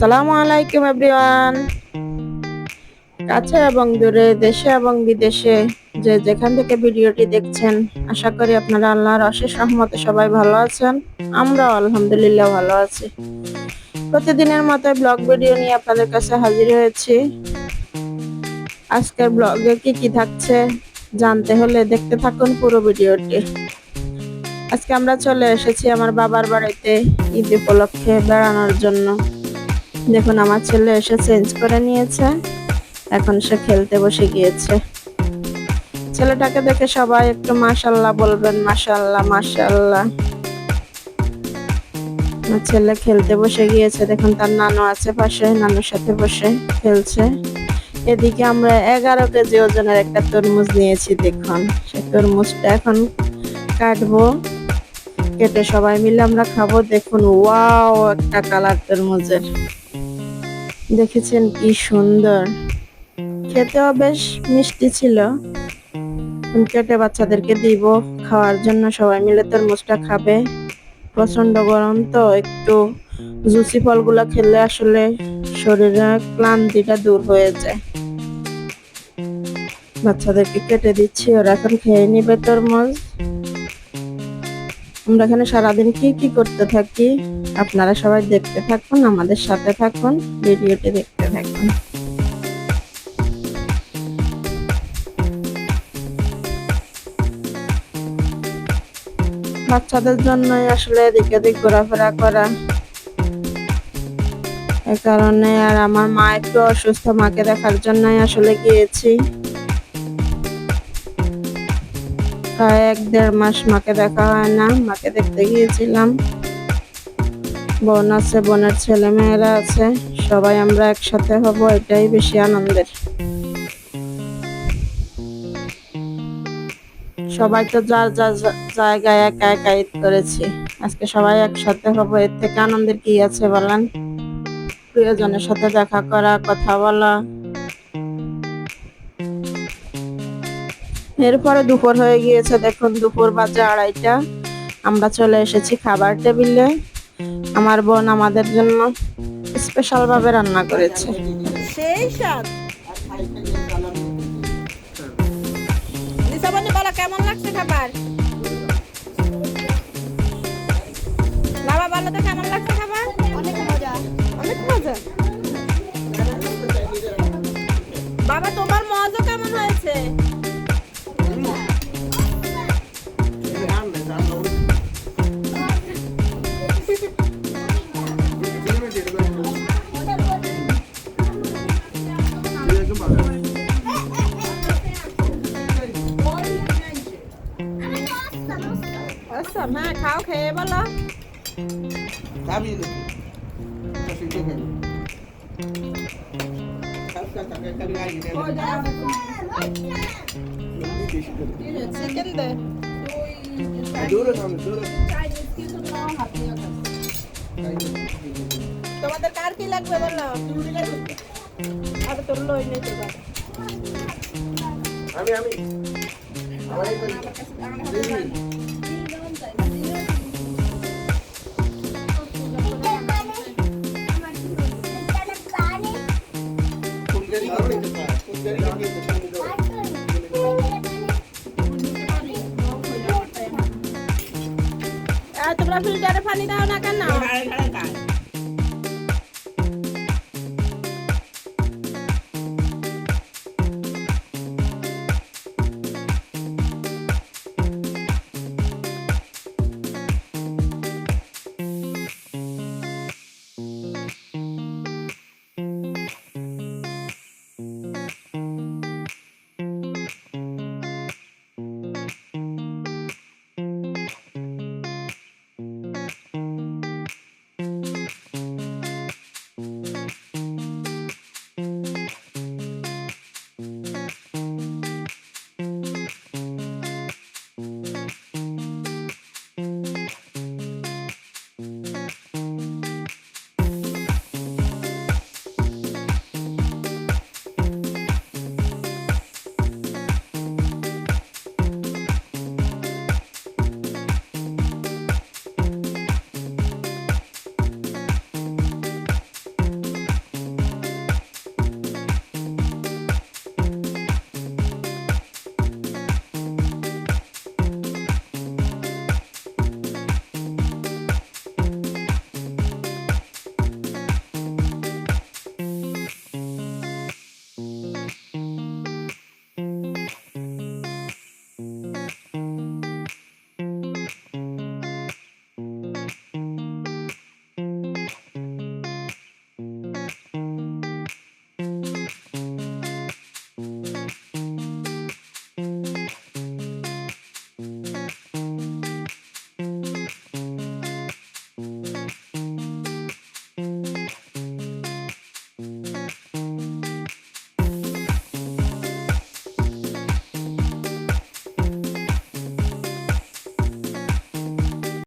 আসসালামু আলাইকুম এভরিওয়ান। কাছে এবং দূরে, দেশে এবং বিদেশে যে যেখান থেকে ভিডিওটি দেখছেন, আশা করি আপনারা আল্লাহর অশেষ রহমতে সবাই ভালো আছেন। আমরাও আলহামদুলিল্লাহ ভালো আছি। প্রতিদিনের মতো ব্লগ ভিডিও নিয়ে আপনাদের কাছে হাজির হয়েছি। আজকের ব্লগে কি কি থাকছে জানতে হলে দেখতে থাকুন পুরো ভিডিওটি। আজকে আমরা চলে এসেছি আমার বাবার বাড়িতে ঈদ উপলক্ষে বেড়ানোর জন্য। দেখুন, আমার ছেলে এসে চেঞ্জ করে নিয়েছে। এখন সে খেলতে বসে গিয়েছে। ছেলেটাকে দেখে সবাই একটু মাশাল্লাহ বলবেন, মাশাল্লাহ মাশাল্লাহ। আমার ছেলে খেলতে বসে গিয়েছে। দেখুন, তার নানু আছে পাশে, নানুর সাথে বসে খেলছে। এদিকে আমরা এগারো কেজি ওজনের একটা তরমুজ নিয়েছি, দেখুন। সে তরমুজটা এখন কাটবো। কেটে সবাই মিলে আমরা খাব। দেখুন, ওয়াও, একটা কালার তরমুজের। দেখেছেন কি সুন্দর। খেতেও বেশ মিষ্টি ছিল। কেটে বাচ্চাদেরকে দিব, খাওয়ার জন্য সবাই মিলে তরমুজটা খাবে। প্রচণ্ড গরম তো, একটু জুসি ফলগুলো খেলে আসলে শরীরের ক্লান্তিটা দূর হয়ে যায়। বাচ্চাদেরকে কেটে দিচ্ছি, ওরা এখন খেয়ে নিবে তরমুজ। আমরা এখানে সারাদিন কি কি করতে থাকি, আপনারা সবাই দেখতে থাকুন, আমাদের সাথে থাকুন, ভিডিওটি দেখতে থাকুন। বাচ্চাদের জন্যই আসলে এদিক এদিক ঘোরাফেরা করা। এ কারণে আর আমার মা একটু অসুস্থ, মাকে দেখার জন্যই আসলে গিয়েছি। প্রায় এক দেড় মাস মাকে দেখা হয় না। মাকে দেখতে গিয়েছিলাম। বোন আছে, বোনের ছেলে মেয়েরা আছে। সবাই আমরা একসাথে হব, এটাই বেশি আনন্দের। সবাই তো যার যার জায়গায় একা একা ঈদ করেছি। আজকে সবাই একসাথে হব, এর থেকে আনন্দের কি আছে বলেন? প্রিয়জনের সাথে দেখা করা, কথা বলা। এরপরে দুপুর হয়ে গিয়েছে দেখুন দুপুর বাজে আড়াইটা। আমরা চলে এসেছি খাবার টেবিলে। আমার বোন আমাদের জন্য স্পেশাল ভাবে রান্না করেছে। সেই স্বাদ। নিশাবনি বলো কেমন লাগছে খাবার? বাবা বলো তো কেমন লাগছে খাবার? অনেক মজা। অনেক মজা। বাবা তোমার মজা আচ্ছা হ্যাঁ খাও খেয়ে বলো Sabi yun. Kasi ito nga. Tapos tatanggal ka nga yun. Chicken দে Duro naman, duro. তোমাদের কার কি লাগবে বলো আর তোর লই নেই তো বাবা। Ami, ami. Away আর তোমরা ফিল্টারে পানি দাও না কেন?